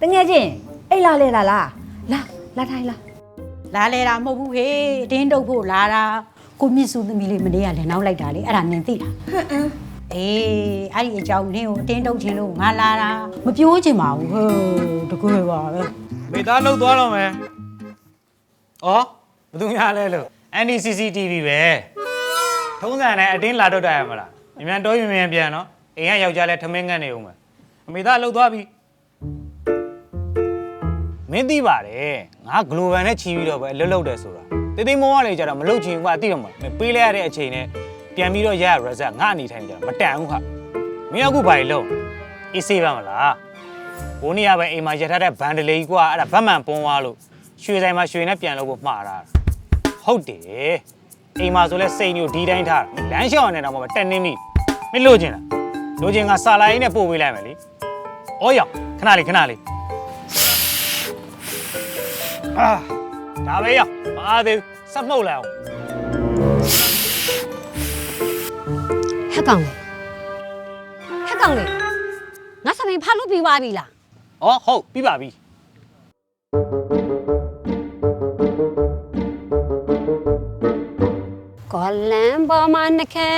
တငယ်ချင်းအိတ်လာလေလာလားလာလာထိုင်လာလာလေတာမဟုတ်ဘူးဟေးအတင်းတုပ်ဖို့လာတာကိုမြင့်စုသမီးလေးမနေ့ကလည်းနောက်လိုက်တာလေအဲ့ဒါနင်သိလားအေးအဲ့ဒီအကြောင်းနင်းကိုအတင်းတုပ်ခြင်းလို့ငါလာတာမပြောချင်ပါဘူးဟဲ့တကယ်ပါပဲမိသားလှုပ်သွားတော့မယ်။ဩဘယ်သူများလဲလို့ NDCCTV ပဲ။ထုံးစံနဲ့အတင်းလာတော့တာရမလား။မြန်မြန်တော့မြန်မြန်ပြန်နော်။အိမ်ကယောက်ျားလဲထမင်းငတ်နေဦးမယ်။မိသားလှုပ်သွားပြီ။ မင်းသိပါတယ်။ငါ global နဲ့ချီပြီးတော့ပဲအလုပ်လုပ်တယ်ဆိုတာ။တေးသေးမောကလည်းကြတော့မလုပ်ချင်ဘူးကွာအသိတော့မှာ။မင်းပေးလိုက်ရတဲ့အချိန်နဲ့ပြန်ပြီးတော့ရရ result ငါအနေထိုင်ကြတော့မတန်ဘူးခ။မင်းအခုဘာလို့အေးစေးပါမလား။ဘိုးနေရပဲအိမ်မှာရထားတဲ့ဗန်ဒလေးကြီးကွာအဲ့ဒါဗတ်မှန်ပွန်းသွားလို့ရွှေဆိုင်မှာရွှေနဲ့ပြန်လို့ဖို့မှားတာဟုတ်တယ်အိမ်မှာဆိုလဲစိန်မျိုးဒီတိုင်းထားတာလမ်းလျှောက်နေတာမှမတက်နေမိမလို့ချင်လားလို့ချင်ကစာလာရင်းနဲ့ပို့ပေးလိုက်မယ်လေဩရောက်ခဏလေးခဏလေး အာဒါပဲရောက်မအားသေးဘူးစက်မှုတ်လိုက်အောင်ဟက်ကောင်လေဟက်ကောင်လေငါစပင်ဖားလို့ပြီးသွားပြီလားဩဟုတ်ပြီးပါပြီကောလန်ပေါ်မှာနှခဲ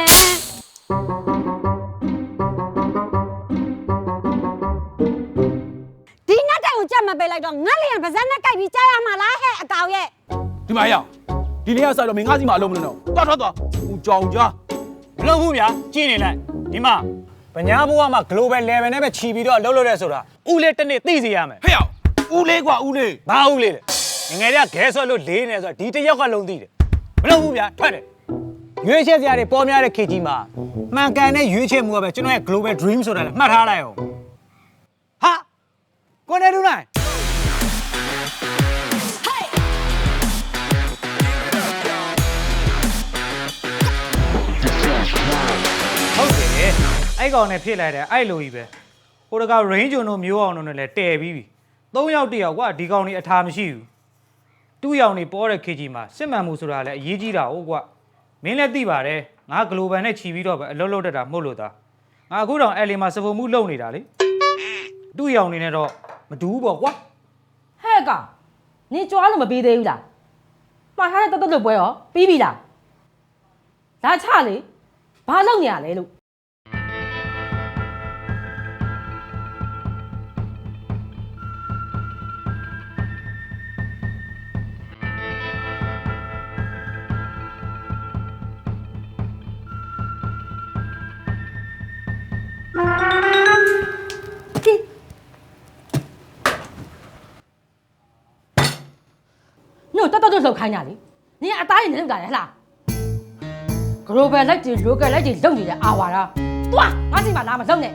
က်မပေးလိုက်တော့ငါလျံပါဇက်နဲ့ကြိုက်ပြီးကြားရမှာလားဟဲ့အကောင်ရဲ့ဒီမှာရအောင်ဒီနေ့ကစားတော့မင်းငါးစီမှာအလုံးမလုံးတော့တော်တော်တော်ဟိုကြောင်ကြားမလုပ်ဘူးဗျာကြည့်နေလိုက်ဒီမှာဗညာဘိုးကမှ global level နဲ့ပဲခြီးပြီးတော့အလုပ်လုပ်ရဲဆိုတာဦးလေးတစ်နေ့သိစေရမယ်ဟဲ့အောင်ဦးလေးကွာဦးလေးဘာဦးလေးလဲငငယ်တွေကခဲဆွဲလို့လေးနေဆိုတာဒီတစ်ယောက်ကလုံးသိတယ်မလုပ်ဘူးဗျာထွက်တယ်ရွေးချယ်စရာတွေပေါ်များတဲ့ခေတ်ကြီးမှာမှန်ကန်တဲ့ရွေးချယ်မှုကပဲကျွန်တော်ရဲ့ global dream ဆိုတာလည်းမှတ်ထားလိုက်အောင်ဟာကိုနေဒူနိုင် အဲ့ကောင်နဲ့ဖြစ်လိုက်တယ်အဲ့လိုကြီးပဲဟိုတက range ဂျွန်တို့မျိုးအောင်တို့နဲ့လည်းတည်ပြီးပြီ၃ယောက်တစ်ယောက်ကဒီကောင်นี่အထာမရှိဘူးတူးရောင်နေပေါ်တဲ့ခေတ်ကြီးမှာစစ်မှန်မှုဆိုတာလည်းအရေးကြီးတာဟုတ်ကွမင်းလည်းသိပါတယ်ငါ global နဲ့ခြီးပြီးတော့ပဲအလုပ်လုပ်တတ်တာမဟုတ်လို့သားငါအခုတော့ LA မှာစပုံမှုလုပ်နေတာလေတူးရောင်နေနဲ့တော့မတူဘူးပေါ့ကွာဟဲ့ကောင်နင်ကြွားလို့မပြီးသေးဘူးလားမှားထားတဲ့တက်တက်လို့ပွဲရောပြီးပြီလားလာချလေဘာလုပ်နေရလဲလို့ တက်တက်လို့လောက်ခိုင်းတာလေနင်အသားရင်နေလောက်တာလေဟလား global လိုက်တွေ local လိုက်တွေလုံနေတဲ့အာဝါဒတွားငါစီမှာလာမလုံနဲ့ဟ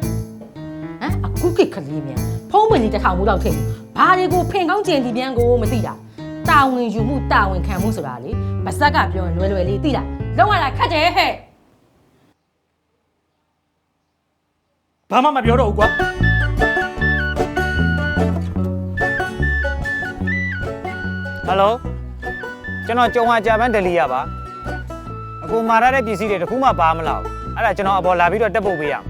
မ်အခုကိကလေးမြန်ဖုံးပင်လေးတစ်ထောင်မှုလောက်ထည့်ဘာတွေကိုဖင်ကောင်းကျင်ဒီပြန်ကိုမသိတာတာဝန်ယူမှုတာဝန်ခံမှုဆိုတာလေဗစက်ကပြောရင်လွယ်လွယ်လေးသိလားလောက်ရတာခက်တယ်ဟဲ့ဘာမှမပြောတော့ဘူးကွာဟယ်လို ကျွန်တော်ကြုံဟာဂျပန်ဒလီရပါအခုမှာရတဲ့ပစ္စည်းတွေတခုမှပါမလာဘူးအဲ့ဒါကျွန်တော်အပေါ်လာပြီးတော့တက်ပုတ်ပေးရအောင်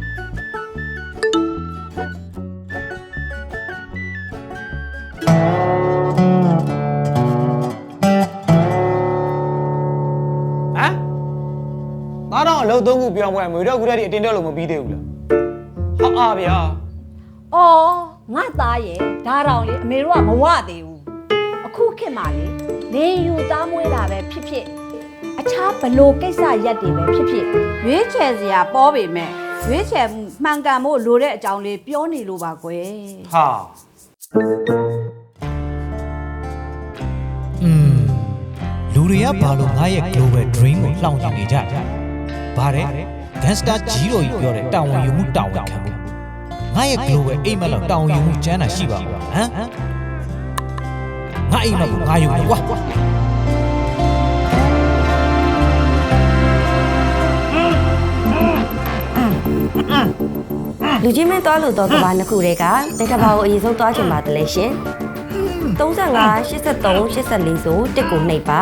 ဟမ်သားတော့အလုပ်သုံးခုပြောင်းပွဲမွေတော့ခုတည်းအတင်းတော့လို့မပြီးသေးဘူးလားဟာအားဗျာ။အော်ငါသားရဲ့ဒါတောင်လေအမေတို့ကမဝသေးဘူး။ အခုခေတ်မှာလေနေယူသားမွေးတာပဲဖြစ်ဖြစ်အခြားဘလို့ကိစ္စရက်တွေပဲဖြစ်ဖြစ်ရွေးချယ်စရာပေါ်ပေမဲ့ရွေးချယ်မှုမှန်ကန်ဖို့လိုတဲ့အကြောင်းလေးပြောနေလို့ပါကွယ်။ဟာอืมလူတွေကဘာလို့ငါရဲ့ global dream ကိုလှောင်ချင်နေကြတယ်။ဘာတဲ့ gangster ကြီးတော်ကြီးပြောတဲ့တာဝန်ယူမှုတာဝန်ခံမှုငါရဲ့ global အိမ်မက်လောက်တာဝန်ယူမှုကျမ်းတာရှိပါ့မလားဟမ် ငါအိမ်မက်ကိုငါယူမယ်ကွာလူချင်းမင်းသွားလို့တော့ကဘာနှစ်ခုတည်းကတကဘာကိုအရင်ဆုံးသွားချင်ပါတယ်လေရှင်35 83 84ဆိုတစ်ကိုနှိပ်ပါ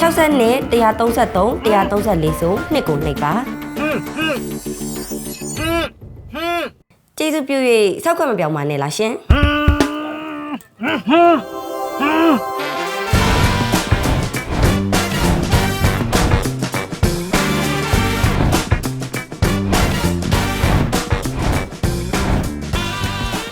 60နဲ့133 134ဆိုနှစ်ကိုနှိပ်ပါကျေးဇူးပြု၍စောက်ခွင့်မပြောင်းပါနဲ့လားရှင် ဟ။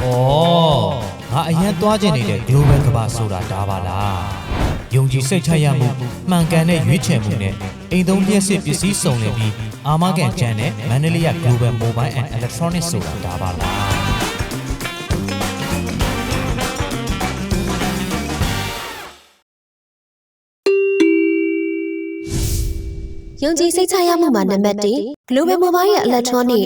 အော်ငါအရင်သွားကျင်နေတဲ့ global ကဘာဆိုတာဒါပါလား။ယုံကြည်စိတ်ချရမှုမှန်ကန်တဲ့ရွေးချယ်မှုနဲ့အိမ်သုံးလျှက်စစ်ပစ္စည်းစုံလင်ပြီးအာမခံချမ်းတဲ့မန္တလေးရ global mobile and electronics ဆိုတာဒါပါလား။ ယုံကြည်စိတ်ချရမှုမှာနံပါတ်1 Global Mobile ရဲ့ electronic